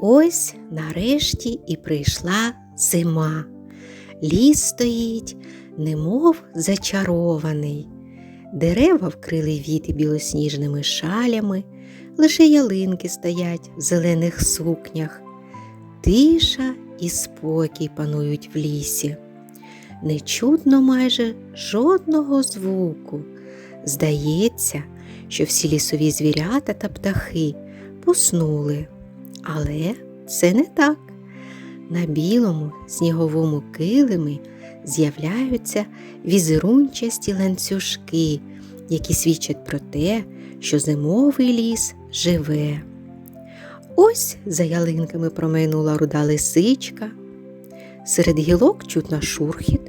Ось нарешті і прийшла зима. Ліс стоїть, немов зачарований. Дерева вкрили віти білосніжними шалями, лише ялинки стоять в зелених сукнях. Тиша і спокій панують в лісі. Не чутно майже жодного звуку. Здається, що всі лісові звірята та птахи поснули. Але це не так. На білому сніговому килимі з'являються візерунчасті ланцюжки, які свідчать про те, що зимовий ліс живе. Ось за ялинками промайнула руда лисичка. Серед гілок чутно шурхіт,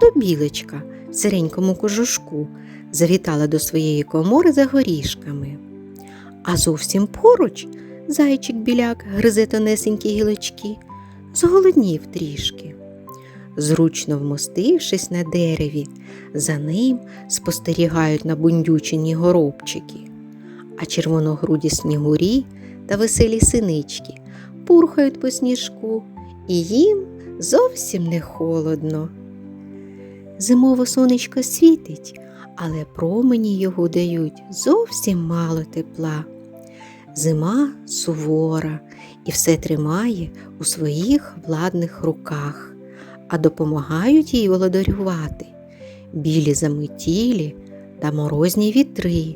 то білочка в сиренькому кожушку завітала до своєї комори за горішками. А зовсім поруч зайчик біляк гризе тонесенькі гілочки, зголоднів трішки. Зручно вмостившись на дереві, за ним спостерігають набундючені горобчики, а червоногруді снігурі та веселі синички пурхають по сніжку, і їм зовсім не холодно. Зимово сонечко світить, але промені його дають зовсім мало тепла. Зима сувора і все тримає у своїх владних руках, а допомагають їй володарювати білі заметілі та морозні вітри.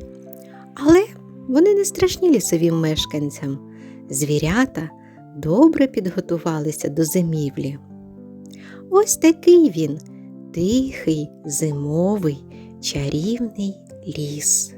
Але вони не страшні лісовим мешканцям. Звірята добре підготувалися до зимівлі. Ось такий він тихий, зимовий, чарівний ліс.